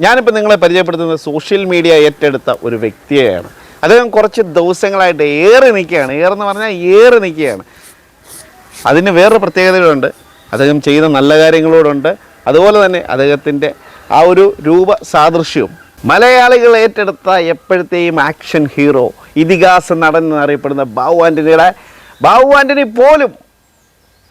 ഞാനിപ്പോൾ നിങ്ങളെ പരിചയപ്പെടുത്തുന്നത് സോഷ്യൽ മീഡിയ ഏറ്റെടുത്ത ഒരു വ്യക്തിയെയാണ്. അദ്ദേഹം കുറച്ച് ദിവസങ്ങളായിട്ട് ഏറെ നിൽക്കുകയാണ്. ഏറെന്ന് പറഞ്ഞാൽ ഏറെ നിൽക്കുകയാണ്. അതിന് വേറൊരു പ്രത്യേകതകളുണ്ട്. അദ്ദേഹം ചെയ്ത നല്ല കാര്യങ്ങളോടുണ്ട്. അതുപോലെ തന്നെ അദ്ദേഹത്തിന്റെ ആ ഒരു രൂപ സാദൃശ്യവും. മലയാളികൾ ഏറ്റെടുത്ത എപ്പോഴത്തെയും ആക്ഷൻ ഹീറോ ഇതിഹാസ നടൻ എന്നറിയപ്പെടുന്ന ബാബു ആന്റണിയുടെ ബാബു ആന്റണി പോലും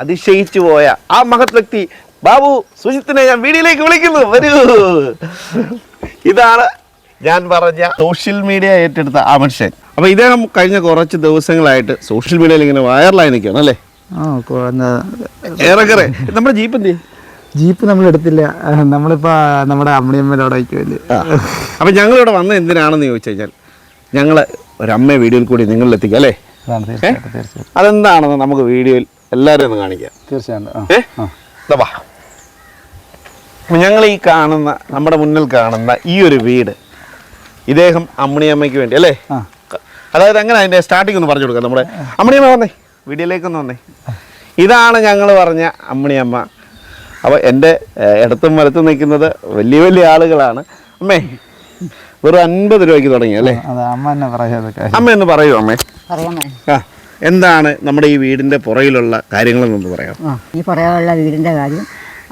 അതിശയിച്ചു പോയ ആ മഹത് വ്യക്തി ബാബു സുജിത്തിനെ ഞാൻ വീഡിയോയിലേക്ക് വിളിക്കുന്നു. വരൂ. ഇതാണ് ഞാൻ പറഞ്ഞ സോഷ്യൽ മീഡിയ ഏറ്റെടുത്ത ആ മനുഷ്യൻ. അപ്പൊ ഇദ്ദേഹം കഴിഞ്ഞ കുറച്ച് ദിവസങ്ങളായിട്ട് സോഷ്യൽ മീഡിയയിൽ ഇങ്ങനെ വൈറലായി നിൽക്കുകയാണ് അല്ലേ? ഏറെക്കുറെ. നമ്മുടെ ജീപ്പ് എന്ത്? ജീപ്പ് നമ്മൾ എടുത്തില്ല. നമ്മളിപ്പോ നമ്മുടെ അമ്മണിയമ്മയുടെ അവിടെ വയ്ക്കുമല്ലേ. അപ്പൊ ഞങ്ങൾ ഇവിടെ വന്നത് എന്തിനാണെന്ന് ചോദിച്ചു കഴിഞ്ഞാൽ ഞങ്ങൾ ഒരു അമ്മയെ വീഡിയോയിൽ കൂടി നിങ്ങളിൽ എത്തിക്കാം അല്ലേ? അതെന്താണെന്ന് നമുക്ക് വീഡിയോയിൽ എല്ലാവരും ഒന്ന് കാണിക്കാം. തീർച്ചയായിട്ടും ഞങ്ങൾ ഈ കാണുന്ന നമ്മുടെ മുന്നിൽ കാണുന്ന ഈ ഒരു വീട് ഇദ്ദേഹം അമ്മിണിയമ്മയ്ക്ക് വേണ്ടി അല്ലേ? അതായത് അങ്ങനെ അതിന്റെ സ്റ്റാർട്ടിംഗ് ഒന്ന് പറഞ്ഞു കൊടുക്കാം നമ്മുടെ അമ്മിണിയമ്മ വന്നേ വീഡിയോയിലേക്ക് ഒന്ന് വന്നേ. ഇതാണ് ഞങ്ങൾ പറഞ്ഞ അമ്മിണിയമ്മ. അപ്പോൾ എന്റെ ഇടത്തും വലത്തും നിൽക്കുന്നത് വലിയ വലിയ ആളുകളാണ്. അമ്മേ ഒരു അൻപത് രൂപയ്ക്ക് തുടങ്ങി അല്ലേ? അത് അമ്മ എന്ന് പറയൂ അമ്മേ. ആ എന്താണ് നമ്മുടെ ഈ വീടിന്റെ പുറയിലുള്ള കാര്യങ്ങളെന്നൊന്ന് പറയാം ആ ഈ പുറയുള്ള വീടിന്റെ കാര്യം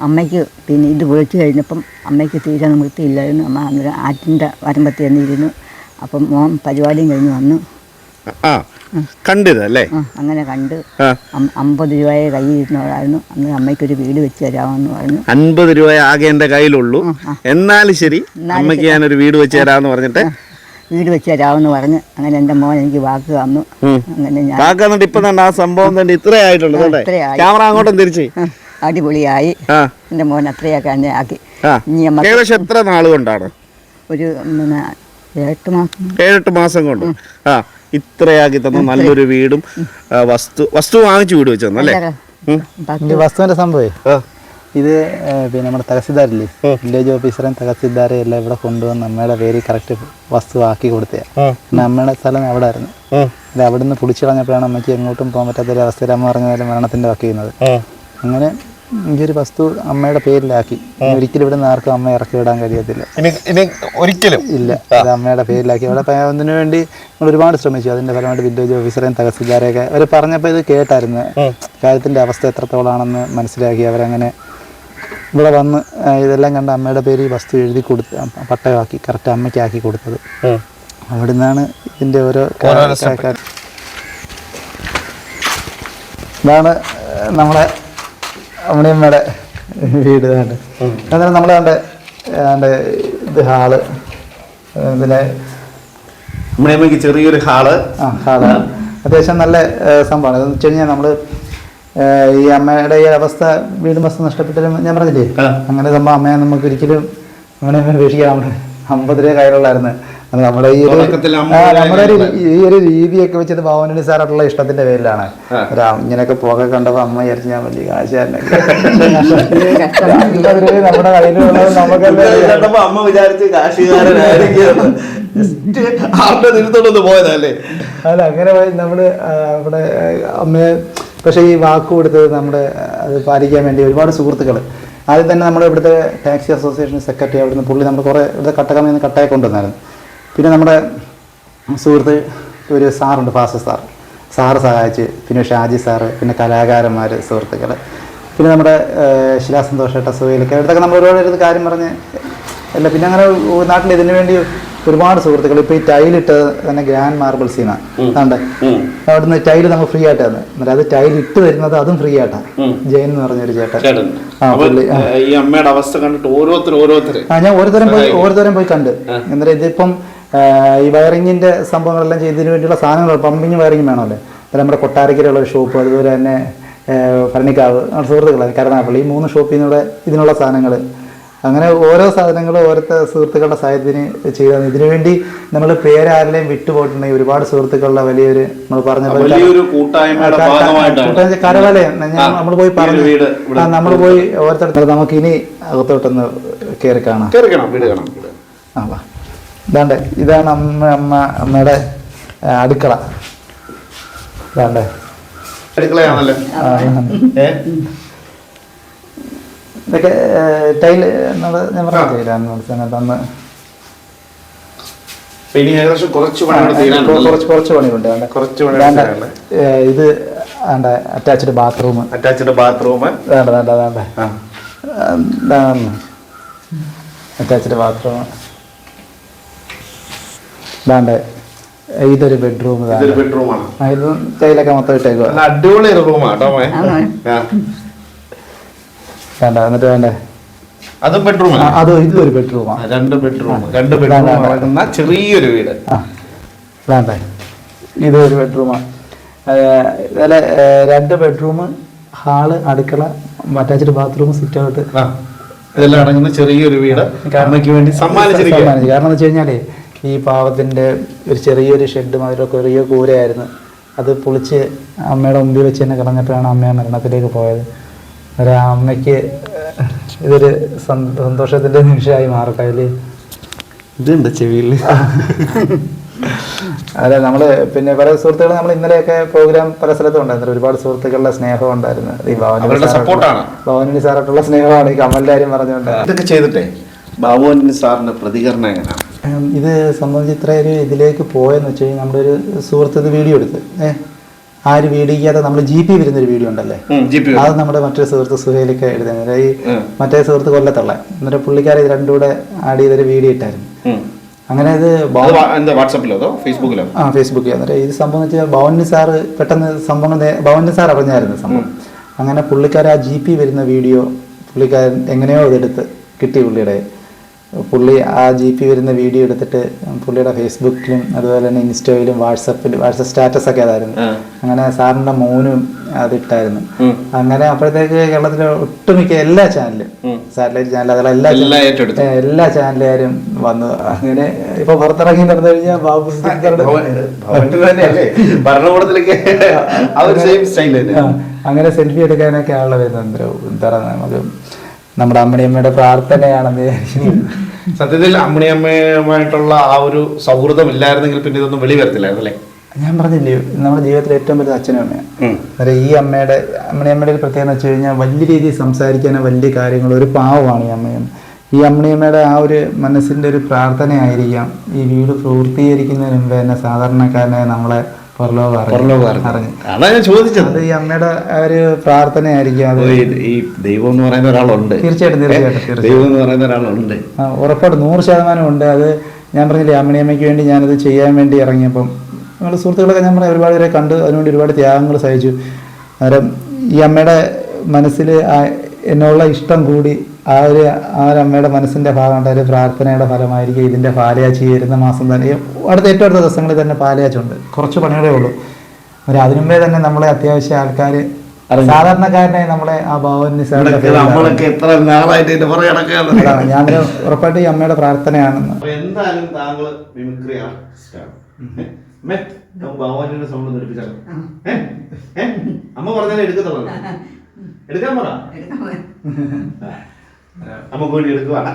അമ്മയ്ക്ക് പിന്നെ ഇത് വിളിച്ചു കഴിഞ്ഞപ്പം അമ്മയ്ക്ക് തീരെ നിവൃത്തിയില്ലായിരുന്നു അമ്മ അന്നേരം ആറ്റിന്റെ വരമ്പത്ത് ചെന്നിരുന്നു അപ്പം മോൻ പരിപാടിയും കഴിഞ്ഞ് വന്നു. ആ കണ്ടിത് അങ്ങനെ കണ്ട് അമ്പത് രൂപയെ കയ്യിരുന്നവരായിരുന്നു അന്ന് അമ്മയ്ക്കൊരു വീട് വെച്ച് തരാമെന്ന് പറഞ്ഞു. അൻപത് രൂപ ആകെ എന്റെ കയ്യിലുള്ളൂ. എന്നാലും ശരി അമ്മയ്ക്ക് ഞാനൊരു വീട് വെച്ച് തരാമെന്ന് പറഞ്ഞിട്ട്? വീട് വെച്ച് തരാമെന്ന് പറഞ്ഞ് അങ്ങനെ എന്റെ മോൻ എനിക്ക് വാക്ക് തന്നു. അങ്ങനെ ഞാൻ ഇപ്പൊ തന്നെ ആ സംഭവം തന്നെ ഇത്രേ ആയിട്ടുള്ളൂ കേട്ടെ ക്യാമറ അങ്ങോട്ടും തിരിച്ച്. അടിപൊളിയായി. എന്റെ മോൻ അത്രയൊക്കെ തന്നെ ആക്കി. ഏകദേശം എത്ര നാൾ കൊണ്ടാണ്? ഒരു ഏഴെട്ട് മാസം. ഏഴെട്ട് മാസം കൊണ്ട്. ആ ഇത്രയാക്കി തന്ന നല്ലൊരു വീടും വസ്തു വസ്തു വാങ്ങിച്ചു വീട് വെച്ചു അല്ലേ? വസ്തുവിന്റെ സംഭവം. ഇത് പിന്നെ നമ്മുടെ തഹസിൽദാരില്ലേ? വില്ലേജ് ഓഫീസറേയും തഹസിൽദാരെ എല്ലാം ഇവിടെ കൊണ്ടുവന്ന് അമ്മയുടെ പേര് കറക്റ്റ് വസ്തു ആക്കി കൊടുത്തയാ ഉം. പിന്നെ അമ്മയുടെ സ്ഥലം അവിടെ ആയിരുന്നു. ഇത് അവിടെ നിന്ന് പൊളിച്ചു കളഞ്ഞപ്പോഴാണ് അമ്മയ്ക്ക് എങ്ങോട്ടും പോകാൻ പറ്റാത്തൊരു അവസ്ഥയിൽ അമ്മ പറഞ്ഞ പോലെ മരണത്തിന്റെ വക്കുന്നത് ചെയ്യുന്നത് അങ്ങനെ ഒരു വസ്തു അമ്മയുടെ പേരിലാക്കി. ഒരിക്കലും ഇവിടെ നിന്ന് ആർക്കും അമ്മ ഇറക്കി വിടാൻ കഴിയത്തില്ല. ഒരിക്കലും. ഇല്ല അത് അമ്മയുടെ പേരിലാക്കി. അവിടെ അതിനു വേണ്ടി നമ്മൾ ഒരുപാട് ശ്രമിച്ചു. അതിന്റെ ഫലമായിട്ട് വില്ലേജ് ഓഫീസറേയും തഹസിൽദാരെയൊക്കെ അവർ പറഞ്ഞപ്പോൾ ഇത് കേട്ടായിരുന്നു. കാര്യത്തിന്റെ അവസ്ഥ എത്രത്തോളാണെന്ന് മനസ്സിലാക്കി അവരങ്ങനെ ഇവിടെ വന്ന് ഇതെല്ലാം കണ്ട് അമ്മയുടെ പേര് ഈ വസ്തു എഴുതി കൊടുത്ത് പട്ടയമാക്കി കറക്റ്റ് അമ്മയ്ക്ക് ആക്കി കൊടുത്തത്. അവിടെ നിന്നാണ് ഇതിന്റെ ഓരോ ഇതാണ് നമ്മളെ അമ്മണിയമ്മയുടെ വീട് കണ്ട് അന്നേരം നമ്മളെ കണ്ട് എന്റെ ഇത് ഹാൾ പിന്നെ അമ്മണിയമ്മയ്ക്ക് ചെറിയൊരു ഹാൾ. ആ ഹാൾ. അത്യാവശ്യം നല്ല സംഭവമാണ്. എന്ന് വെച്ച് കഴിഞ്ഞാൽ നമ്മൾ ഈ അമ്മയുടെ ഈ അവസ്ഥ വീടും വസ്തു നഷ്ടപ്പെട്ടാലും ഞാൻ പറഞ്ഞില്ലേ. അങ്ങനെ സംഭവം അമ്മയെ നമുക്ക് ഒരിക്കലും അങ്ങനെ ഉപേക്ഷിക്കാൻ നമ്മൾ അമ്പത് രൂപ കയ്യിലുള്ളായിരുന്നു നമ്മുടെ ഈ ഒരു നമ്മുടെ ഒരു ഈ ഒരു രീതിയൊക്കെ വെച്ചത് ഭവനി സാറായിട്ടുള്ള ഇഷ്ടത്തിന്റെ പേരിലാണ്. രാം ഇങ്ങനെയൊക്കെ പോകെ കണ്ടപ്പോൾ അമ്മ വിചാരിച്ചു ഞാൻ വലിയ രൂപ നമ്മുടെ കയ്യിലുള്ളത് നമുക്ക്. കണ്ടപ്പോ അമ്മ വിചാരിച്ച് കാശുകാരനായിരിക്കും പോയതല്ലേ? അല്ല അങ്ങനെ പോയി നമ്മൾ നമ്മുടെ അമ്മയെ പക്ഷേ ഈ വാക്ക് കൊടുത്തത് നമ്മുടെ അത് പാലിക്കാൻ വേണ്ടി ഒരുപാട് സുഹൃത്തുക്കൾ ആദ്യം തന്നെ നമ്മുടെ ഇവിടുത്തെ ടാക്സി അസോസിയേഷൻ സെക്രട്ടറി അവിടുന്ന് പുള്ളി നമ്മൾ കുറേ ഇവിടുത്തെ കട്ടക്കമ്മയിൽ നിന്ന് കട്ടായി കൊണ്ടുവന്നായിരുന്നു. പിന്നെ നമ്മുടെ സുഹൃത്ത് ഒരു സാറുണ്ട് ഫാസ സാർ. സാറ് സഹായിച്ച് പിന്നെ ഷാജി സാറ് പിന്നെ കലാകാരന്മാർ സുഹൃത്തുക്കൾ പിന്നെ നമ്മുടെ ശിലാസന്തോഷേട്ട സുഹയിലൊക്കെ ഇവിടുത്തെ നമ്മൾ ഒരുപാട് കാര്യം പറഞ്ഞ് അല്ല പിന്നെ അങ്ങനെ നാട്ടിൽ ഇതിനു വേണ്ടി ഒരുപാട് സുഹൃത്തുക്കൾ ഇപ്പൊ ഈ ടൈലിട്ട് തന്നെ ഗ്രാൻഡ് മാർബിൾസ് ചെയ്യുന്ന അവിടുന്ന് ടൈൽ നമ്മൾ ഫ്രീ ആയിട്ടാണ് എന്നിട്ട് അത് ടൈൽ ഇട്ട് തരുന്നത് അതും ഫ്രീ ആയിട്ടാ. ജയൻ എന്ന് പറഞ്ഞൊരു ചേട്ടൻ. ഈ അമ്മയുടെ അവസ്ഥ കണ്ടിട്ട് ഓരോരുത്തർ ഓരോരുത്തർ ആ ഞാൻ ഓരോരുത്തരും പോയി ഓരോരുത്തരും പോയി കണ്ട്. എന്നിട്ട് ഇതിപ്പം ഈ വയറിങ്ങിന്റെ സംഭവങ്ങളെല്ലാം ചെയ്തതിന് വേണ്ടിയുള്ള സാധനങ്ങൾ പമ്പിങ് വയറിങ് വേണമല്ലേ. നമ്മുടെ കൊട്ടാരക്കരയുള്ള ഒരു ഷോപ്പ് അതുപോലെ തന്നെ ഭരണിക്കാവ് സുഹൃത്തുക്കളാണ് സുഹൃത്തുക്കളെ കരുനാഗപ്പള്ളി. ഈ മൂന്ന് ഷോപ്പിൽ നിന്നുള്ള ഇതിനുള്ള സാധനങ്ങൾ അങ്ങനെ ഓരോ സാധനങ്ങളും ഓരോ സുഹൃത്തുക്കളുടെ സഹായത്തിന് ചെയ്താണ് ഇതിനുവേണ്ടി നമ്മൾ പേരാരെയും വിട്ടുപോയിട്ടുണ്ടെങ്കിൽ ഒരുപാട് സുഹൃത്തുക്കളുടെ വലിയൊരു നമ്മൾ പറഞ്ഞ പോലെ വലിയൊരു കൂട്ടായ്മയുടെ ഭാഗമായിട്ടാണ് കരവലയം. നമ്മൾ പോയി പറഞ്ഞു നമ്മൾ പോയി ഓരോരുത്തർ നമുക്ക് ഇനി അകത്തോട്ടൊന്ന് കയറി കാണാം. ആ വാ. ഇതാണ്ട് ഇതാണ് അമ്മ അമ്മ അമ്മയുടെ അടുക്കള. ഇതാണ്ട്. അടുക്കളയാണല്ലോ? ഇതൊക്കെ ടൈൽ നമ്മൾ ഞാൻ പറഞ്ഞ ടൈലാണ് തന്ന് അന്ന് കുറച്ച് പണിയുണ്ട്. ഇത് വേണ്ട അറ്റാച്ച്ഡ് ബാത്റൂം അറ്റാച്ച്ഡ് ബാത്റൂം വേണ്ട വേണ്ട വേണ്ട. അറ്റാച്ച്ഡ് ബാത്റൂം വേണ്ട. ഇതൊരു ബെഡ്റൂം ഇതൊരു ബെഡ്റൂമാണ് ഇത് ടൈലൊക്കെ മൊത്തം ഇട്ടേക്കുക നല്ല അടിപൊളി റൂമാണ് കേട്ടോ. വേണ്ട എന്നിട്ട് വേണ്ടേ? അതും ബെഡ്റൂം അത് ഇതൊരു ബെഡ്റൂമാണ് രണ്ട് ബെഡ്റൂം രണ്ട് ബെഡ്റൂം വേണ്ട. ചെറിയൊരു വീട്. വേണ്ടേ. ഇത് ഒരു ബെഡ്റൂമാണ് അതുപോലെ രണ്ട് ബെഡ്റൂം ഹാൾ അടുക്കള അറ്റാച്ച്ഡ് ബാത്റൂം സിറ്റ് ഔട്ട്. ഇതെല്ലാം അടങ്ങുന്ന ചെറിയൊരു വീട്. അമ്മയ്ക്ക് വേണ്ടി സമ്മാനിച്ചിരിക്കും കാരണം എന്ന് വെച്ച് കഴിഞ്ഞാലേ ഈ പാവത്തിന്റെ ഒരു ചെറിയൊരു ഷെഡ് മാതിരി ചെറിയ കൂരയായിരുന്നു. അത് പൊളിച്ച് അമ്മയുടെ മുമ്പിൽ വെച്ച് തന്നെ കളഞ്ഞപ്പോഴാണ് അമ്മ മരണത്തിലേക്ക് പോയത്. അമ്മയ്ക്ക് ഇതൊരു സന്തോഷത്തിന്റെ നിമിഷമായി മാറും. കയ്യിൽ ഇതുണ്ട് ചെവിയിൽ. അതെ നമ്മൾ പിന്നെ പല സുഹൃത്തുക്കൾ നമ്മൾ ഇന്നലെയൊക്കെ പ്രോഗ്രാം പല സ്ഥലത്തും ഉണ്ടായിരുന്നു. ഒരുപാട് സുഹൃത്തുക്കളുടെ സ്നേഹം ഉണ്ടായിരുന്നു. ഈ ഭവാനി സപ്പോർട്ടാണ് support-ആണ്. ഭവാനി സാറായിട്ടുള്ള സ്നേഹമാണ്. ഈ കമലിന്റെ കാര്യം പറഞ്ഞുകൊണ്ട്. ഇതൊക്കെ ചെയ്തിട്ടേ? ബാബു ആന്റണി സാറിന്റെ പ്രതികരണം എങ്ങനെയാണ്? ഇത് സംബന്ധിച്ച് ഇത്ര ഒരു ഇതിലേക്ക് പോയെന്ന് വെച്ച് കഴിഞ്ഞാൽ നമ്മുടെ ഒരു സുഹൃത്ത് വീഡിയോ എടുത്ത്. ഏഹ് ആ ഒരു വീഡിയോക്കകത്ത് നമ്മൾ ജി പി വരുന്നൊരു വീഡിയോ ഉണ്ടല്ലേ അത് നമ്മുടെ മറ്റൊരു സുഹൃത്ത് സുഹേലിക്ക് എഴുതുന്നത്. ഈ മറ്റേ സുഹൃത്ത് കൊല്ലത്തുള്ള എന്നിട്ട് പുള്ളിക്കാരെ ഇത് രണ്ടുകൂടെ ആഡ് ചെയ്തൊരു വീഡിയോ ഇട്ടായിരുന്നു. അങ്ങനെ ഇത് വാട്സാപ്പിലോ ഫേസ്ബുക്കിലോ? ആ ഫേസ്ബുക്കിൽ എന്നിട്ട് ഈ സംഭവം എന്ന് വെച്ചാൽ ഭവനി സാറ് പെട്ടെന്ന് സംഭവം ഭവനി സാർ അറിഞ്ഞായിരുന്നു സംഭവം. അങ്ങനെ പുള്ളിക്കാരെ ആ ജി പി വരുന്ന വീഡിയോ പുള്ളിക്കാരൻ എങ്ങനെയോ അതെടുത്ത് കിട്ടി പുള്ളിയുടെ പുള്ളി ആ ജി പി വരുന്ന വീഡിയോ എടുത്തിട്ട് പുള്ളിയുടെ ഫേസ്ബുക്കിലും അതുപോലെ തന്നെ ഇൻസ്റ്റയിലും വാട്സപ്പിലും വാട്സപ്പ് സ്റ്റാറ്റസ് ഒക്കെ അതായിരുന്നു അങ്ങനെ സാറിന്റെ മോനും അതിട്ടായിരുന്നു. അങ്ങനെ അപ്പോഴത്തേക്ക് കേരളത്തിലെ ഒട്ടുമിക്ക എല്ലാ ചാനലും സാറ്റലൈറ്റ് ചാനൽ അതുപോലെ എല്ലാ എല്ലാം ചാനലുകാരും വന്നു അങ്ങനെ ഇപ്പൊ പുറത്തിറങ്ങി നടന്നു കഴിഞ്ഞാൽ ബാബു അങ്ങനെ സെൽഫി എടുക്കാനൊക്കെ ആളുടെ വരുന്നുണ്ട് എന്താ നമുക്ക് നമ്മുടെ അമ്മണിയമ്മയുടെ പ്രാർത്ഥനയാണെന്ന്. സത്യത്തിൽ അമ്മണിയമ്മയുമായിട്ടുള്ള ആ ഒരു സൗഹൃദം ഇല്ലായിരുന്നെങ്കിൽ പിന്നെ ഇതൊന്നും വെളി വരത്തില്ലായിരുന്നു അല്ലേ ഞാൻ പറഞ്ഞില്ലേ നമ്മുടെ ജീവിതത്തിൽ ഏറ്റവും വലിയ അച്ഛനും അമ്മയാണ് അന്നേരം ഈ അമ്മയുടെ അമ്മണിയമ്മയുടെ ഒരു പ്രത്യേകത വെച്ച് കഴിഞ്ഞാൽ വലിയ രീതിയിൽ സംസാരിക്കാനോ വലിയ കാര്യങ്ങൾ ഒരു പാവമാണ് ഈ അമ്മയും ഈ അമ്മണിയമ്മയുടെ ആ ഒരു മനസ്സിന്റെ ഒരു പ്രാർത്ഥനയായിരിക്കാം ഈ വീട് പൂർത്തീകരിക്കുന്നതിന് മുമ്പ് തന്നെ സാധാരണക്കാരനെ നമ്മളെ അതാ ഞാൻ ചോദിച്ചത്. ഈ അമ്മയുടെ ഒരു പ്രാർത്ഥനയായിരിക്കും അത്. ഈ- ദൈവം എന്ന് പറയുന്ന ഒരാളുണ്ട്. തീർച്ചയായിട്ടും തീർച്ചയായിട്ടും ദൈവം എന്ന് പറയുന്ന ഒരാളുണ്ട്. ഉറപ്പായിട്ടും നൂറ് ശതമാനം ഉണ്ട്. അത് ഞാൻ പറഞ്ഞില്ലേ അമ്മണിയമ്മയ്ക്ക് വേണ്ടി ഞാനത് ചെയ്യാൻ വേണ്ടി ഇറങ്ങിയപ്പം. ഞങ്ങളുടെ സുഹൃത്തുക്കളൊക്കെ ഞാൻ പറഞ്ഞ ഒരുപാട് പേരെ കണ്ട് അതിനുവേണ്ടി ഒരുപാട് ത്യാഗങ്ങൾ സഹിച്ചു. അന്നേരം ഈ അമ്മയുടെ മനസ്സിൽ എന്നുള്ള ഇഷ്ടം കൂടി ആ ഒരു ആ ഒരു അമ്മയുടെ മനസ്സിന്റെ ഭാഗം ഒരു പ്രാർത്ഥനയുടെ ഫലമായിരിക്കും ഇതിന്റെ പാലയാച്ചി വരുന്ന മാസം തന്നെ. അടുത്ത ഏറ്റവും അടുത്ത ദിവസങ്ങളിൽ തന്നെ പാലയാച്ചുണ്ട്. കുറച്ച് പണികളേ ഉള്ളൂ. ഒരു അതിനുമ്പേ തന്നെ നമ്മളെ അത്യാവശ്യം ആൾക്കാർ സാധാരണക്കാരനെ നമ്മളെ ആ നടക്കുകയാണ് ഞാൻ ഉറപ്പായിട്ട് ഈ അമ്മയുടെ പ്രാർത്ഥനയാണെന്ന്. എന്തായാലും താങ്കൾ സൗണ്ട് നിർപ്പിച്ചാലോ? അമ്മ പറഞ്ഞാലേ എടുക്കത്തുള്ളൂ. എടുക്കാൻ പറ. നമുക്ക് വേണ്ടി എടുക്കുവാണ്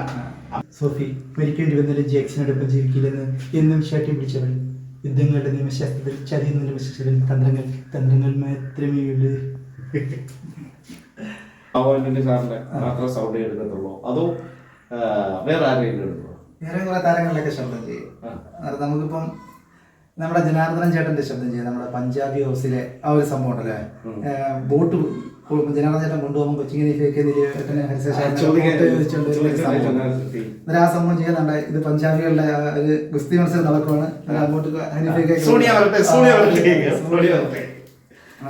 സോഫി മരിക്കേണ്ടി വന്നൊരു ജാക്സിനോടൊപ്പം ജീവിക്കില്ലെന്ന് എന്നും ശാട്ടി പിടിച്ചവൾ യുദ്ധങ്ങളുടെ നിയമശാസ്ത്രത്തിൽ ചതി നിയമശാസ്ത്രത്തിൽ തന്ത്രങ്ങൾ തന്ത്രങ്ങൾ മാത്രമേ ഉള്ളൂ. ഭഗവാന്റെ സാറിന്റെ മാത്രം സൗണ്ട് എടുക്കത്തുള്ളൂ. അതോ വേറെ ആരെങ്കിലും എടുക്കുള്ളൂ വേറെ കുറെ താരങ്ങളിലൊക്കെ ശബ്ദം ചെയ്യും. അത് നമുക്കിപ്പം നമ്മുടെ ജനാർദ്ദനൻ ചേട്ടന്റെ ശബ്ദം ചെയ്യും. നമ്മുടെ പഞ്ചാബി ഹൗസിലെ ആ ഒരു സംഭവം ഉണ്ടല്ലേ? ബോട്ട് ജനാർദ്ദനൻ ചേട്ടൻ കൊണ്ടുപോകുമ്പോൾ കൊച്ചിങ്ങിലേക്ക് എന്നിട്ട് ആ സംഭവം. ചെയ്യുന്നുണ്ട് ഇത് പഞ്ചാബികളുടെ ഒരു ഗുസ്തി മത്സരം നടക്കുവാണ്. അങ്ങോട്ട്.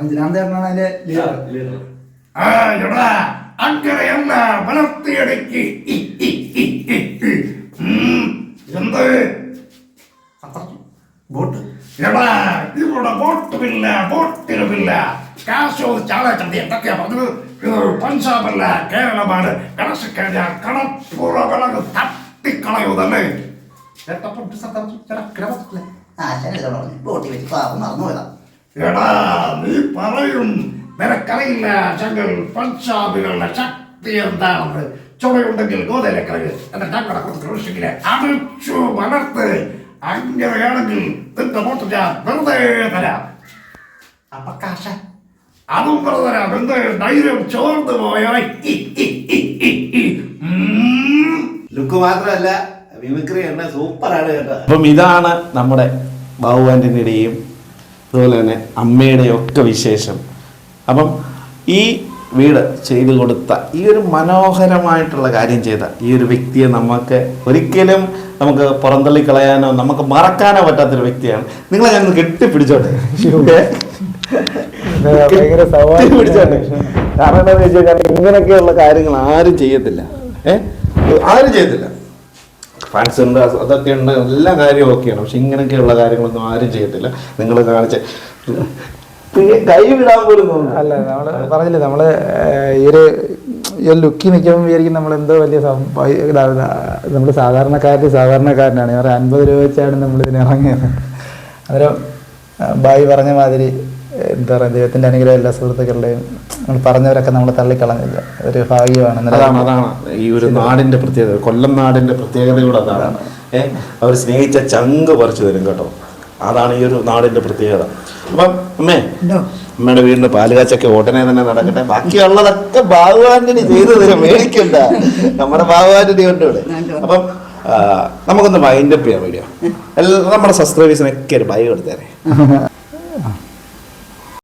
ജനാർദ്ദനൻ ചേട്ടനാണ് അതിന്റെ leader. ആ, എടാ, അങ്ങനെയല്ല വളർത്തിയെടുക്ക്. ആളെ ചന്തി എന്തൊക്കെയാ പറഞ്ഞത് പഞ്ചാബല്ല കേരളമാണ്. കണക്ഷൻ കഴിഞ്ഞാൽ വിളക് എടാ നീ പറയും. നിനക്കറിയില്ല ഞങ്ങൾ പഞ്ചാബികളുടെ ശക്തി എന്താണെന്ന്. ചുമയുണ്ടെങ്കിൽ ഗോതയിലേക്കറിവ് എന്റെ ഞങ്ങളുടെ അടിച്ചു വളർത്ത്. അങ്ങനെയാണെങ്കിൽ നിന്റെ ബോട്ട് ഞാൻ വെറുതെ തരാം. അപ്പൊ കാശ. അതും പറഞ്ഞുതരാം. എന്ത്? ധൈര്യം ചോർന്നു പോയോ. ലുക്ക് മാത്രമല്ല മിമിക്രി എന്നെ സൂപ്പറാണ് കേട്ടോ. അപ്പം ഇതാണ് നമ്മുടെ ബാബു ആന്റണിയുടെയും അതുപോലെ തന്നെ അമ്മയുടെയും ഒക്കെ വിശേഷം. അപ്പം ഈ വീട് ചെയ്തു കൊടുത്ത ഈ ഒരു മനോഹരമായിട്ടുള്ള കാര്യം ചെയ്ത ഈ ഒരു വ്യക്തിയെ നമുക്ക് ഒരിക്കലും നമുക്ക് പുറന്തള്ളി കളയാനോ നമുക്ക് മറക്കാനോ പറ്റാത്തൊരു വ്യക്തിയാണ്. നിങ്ങളെ ഞാൻ കെട്ടിപ്പിടിച്ചോട്ടെ? ഭയങ്കര സവാരി. പിടിച്ചാണ് കാരണം എന്താണെന്ന് വെച്ച് കഴിഞ്ഞാൽ ഇങ്ങനെയൊക്കെയുള്ള കാര്യങ്ങൾ ആരും ചെയ്യത്തില്ല. ഏഹ് ആരും ചെയ്യത്തില്ല. ഫാൻസ് ഉണ്ട് അതൊക്കെ ഉണ്ട് എല്ലാ കാര്യവും ഒക്കെയാണ് പക്ഷെ ഇങ്ങനെയൊക്കെയുള്ള കാര്യങ്ങളൊന്നും ആരും ചെയ്യത്തില്ല. നിങ്ങൾ കാണിച്ച കൈ വിടാൻ പോലും അല്ല നമ്മൾ പറഞ്ഞില്ലേ നമ്മൾ ഈ ഒരു ഈ ലുക്കി നിൽക്കുമ്പോൾ വിചാരിക്കും നമ്മൾ എന്തോ വലിയ നമ്മൾ സാധാരണക്കാരുടെ സാധാരണക്കാരിൽ സാധാരണക്കാരനാണ്. അൻപത് രൂപ വെച്ചാണ് നമ്മൾ ഇതിന് ഇറങ്ങിയത്. അന്നേരം ബായി പറഞ്ഞ മാതിരി എന്താ പറയുക ദൈവത്തിന്റെ അനുഗ്രഹം എല്ലാ സുഹൃത്തുക്കളുടെയും നമ്മൾ പറഞ്ഞവരൊക്കെ നമ്മൾ തള്ളിക്കളഞ്ഞില്ല. ഒരു ഭാഗ്യമാണ്. അതാണ് അതാണ്. ഈ ഒരു നാടിന്റെ പ്രത്യേകത കൊല്ലം നാടിന്റെ പ്രത്യേകത കൂടെ അതാണ്. ഏഹ് അവർ സ്നേഹിച്ച ചങ്ക് പറിച്ചു തരും കേട്ടോ. അതാണ് ഈ ഒരു നാടിന്റെ പ്രത്യേകത. അപ്പം അമ്മേ അമ്മയുടെ വീടിന്റെ പാലുകാച്ചൊക്കെ ഉടനെ തന്നെ നടക്കട്ടെ. ബാക്കിയുള്ളതൊക്കെ ഭാഗവാന്റിനി ചെയ്തു തരും. മേടിക്കണ്ട. നമ്മുടെ ബാബുവാന്റണി ഉണ്ട് ഇവിടെ. അപ്പം നമുക്കൊന്ന് വൈൻഡപ്പ് ചെയ്യാൻ വേണ്ടിയോ. എല്ലാ നമ്മുടെ സബ്സ്ക്രൈബേഴ്സിനൊക്കെ ഒരു ഭയം കൊടുത്തേരെ